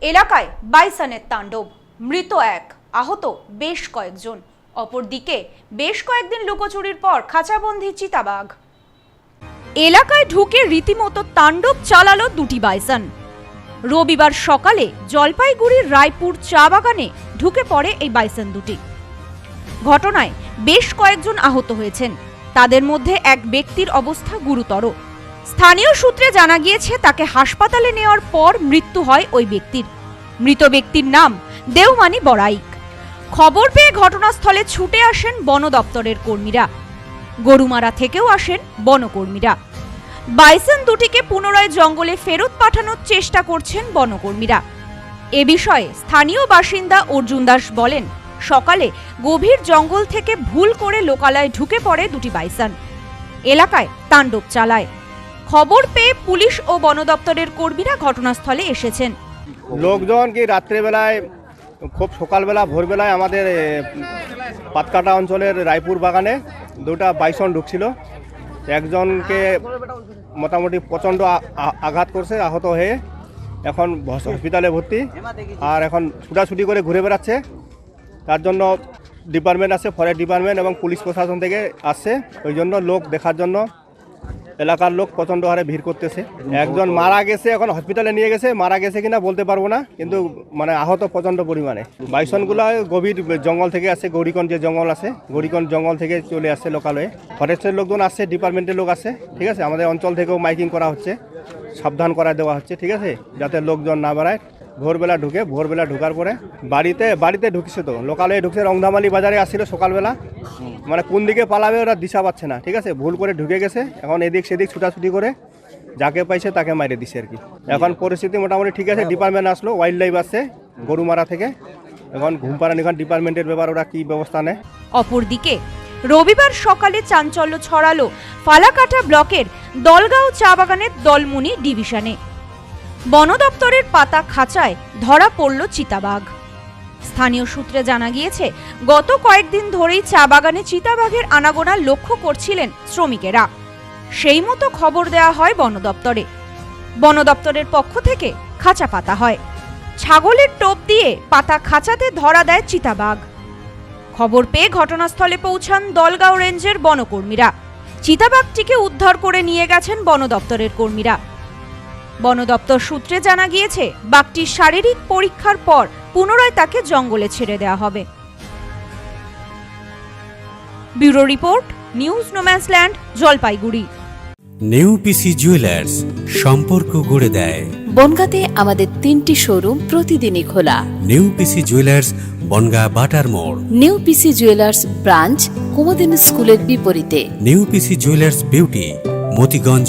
এলাকায় বাইসনের তাণ্ডব। মৃত এক, আহত বেশ কয়েকজন। অপরদিকে বেশ কয়েকদিন লুকোচুরির পর খাঁচাবন্দি চিতাবাঘ। এলাকায় ঢুকে রীতিমতো তাণ্ডব চালালো দুটি বাইসন। রবিবার সকালে জলপাইগুড়ির রায়পুর চা বাগানে ঢুকে পড়ে এই বাইসন দুটি। ঘটনায় বেশ কয়েকজন আহত হয়েছেন। তাদের মধ্যে এক ব্যক্তির অবস্থা গুরুতর। স্থানীয় সূত্রে জানা গিয়েছে, তাকে হাসপাতালে নেওয়ার পর মৃত্যু হয় ওই ব্যক্তির। মৃত ব্যক্তির নাম দেওমানি বড়াইক খবর পেয়ে ঘটনাস্থলে ছুটে আসেন বন দপ্তরের কর্মীরা। গরুমারা থেকেও আসেন বনকর্মীরা। বাইসন দুটিকে পুনরায় জঙ্গলে ফেরত পাঠানোর চেষ্টা করছেন বনকর্মীরা। এ বিষয়ে স্থানীয় বাসিন্দা অর্জুন দাস বলেন, সকালে গভীর জঙ্গল থেকে ভুল করে লোকালয়ে ঢুকে পড়ে দুটি বাইসন। এলাকায় তাণ্ডব চালায়। খবর পেয়ে পুলিশ ও বন দপ্তরের কর্মীরা ঘটনাস্থলে এসেছেন। লোকজন কি রাত্রেবেলায়, খুব সকালবেলা, ভোরবেলায় আমাদের পাতকাটা অঞ্চলের রায়পুর বাগানে দুটা বাইসন ঢুকছিল। একজনকে মোটামুটি প্রচণ্ড আঘাত করছে, আহত হয়ে এখন হসপিটালে ভর্তি আর এখন ছুটাছুটি করে ঘুরে বেড়াচ্ছে। তার জন্য ডিপার্টমেন্ট আছে, ফরেস্ট ডিপার্টমেন্ট এবং পুলিশ প্রশাসন থেকে আসছে। ওই জন্য লোক দেখার জন্য এলাকার লোক প্রচণ্ড হারে ভিড় করতেছে। একজন মারা গেছে এখন হসপিটালে নিয়ে গেছে মারা গেছে কিনা বলতে পারব না কিন্তু মানে আহত প্রচণ্ড পরিমাণে। বাইসনগুলো গভীর জঙ্গল থেকে আসছে গৌরীকন যে জঙ্গল আছে গৌরীকন জঙ্গল থেকে চলে আসছে লোকালয়ে। ফরেস্টের লোকজন আসছে ডিপার্টমেন্টের লোক আসছে ঠিক আছে? আমাদের অঞ্চল থেকেও মাইকিং করা হচ্ছে সাবধান করা দেওয়া হচ্ছে ঠিক আছে? যাতে লোকজন না বেড়ায়। ভোরবেলা ঢুকে, ভোরবেলা ঢুকার পরে বাড়িতে বাড়িতে ঢুকছে তো। লোকালে ঢুকছে রংধামালি বাজারে আসছিল সকালবেলা। মানে কোন দিকে পালাবে ওরা দিশা পাচ্ছে না, ঠিক আছে? ভুল করে ঢুকে গেছে, এখন এদিক সেদিক ছুটাছুটি করে যাকে পাইছে তাকে মাইরে দিছে আর কি। এখন পরিস্থিতি মোটামুটি ঠিক আছে, ডিপার্টমেন্ট আসলো ওয়াইল্ড লাইফ আসছে, গরুমারা থেকে। এখন ঘুমপাড়া নিখান ডিপার্টমেন্টের ব্যাপার, ওরা কি ব্যবস্থা নেয়? অপরদিকে, রবিবার সকালে চাঞ্চল্য ছড়ালো ফালাকাটা ব্লকের দলগাঁও চা বাগানের দলমুনি ডিভিশনে। বন দপ্তরের পাতা খাঁচায় ধরা পড়ল চিতাবাঘ। স্থানীয় সূত্রে জানা গিয়েছে, গত কয়েকদিন ধরেই চা বাগানে চিতাবাঘের আনাগোনা লক্ষ্য করছিলেন শ্রমিকেরা। সেই মতো খবর দেওয়া হয় বন দপ্তরে বন দপ্তরের পক্ষ থেকে খাঁচা পাতা হয়। ছাগলের টোপ দিয়ে পাতা খাঁচাতে ধরা দেয় চিতাবাঘ। খবর পেয়ে ঘটনাস্থলে পৌঁছান দলগাঁও রেঞ্জের বনকর্মীরা। চিতাবাঘটিকে উদ্ধার করে নিয়ে গেছেন বন দপ্তরের কর্মীরা। বন দপ্তর সূত্রে জানা গিয়েছে বাঘটির শারীরিক পরীক্ষার পর পুনরায় তাকে জঙ্গলে ছেড়ে দেওয়া হবে। Bureau report news no man's land Jalpaiguri. New PC jewellers সম্পর্ক গড়ে দেয়। বনগাঁতে আমাদের তিনটি শোরুম প্রতিদিনই খোলা। নেউপিসি জুয়েলার্স বনগা বাটার মোড়। নিউ পিসি জুয়েলার্স ব্রাঞ্চ কুমদিন স্কুলের বিপরীতে। New PC jewellers beauty Motiganj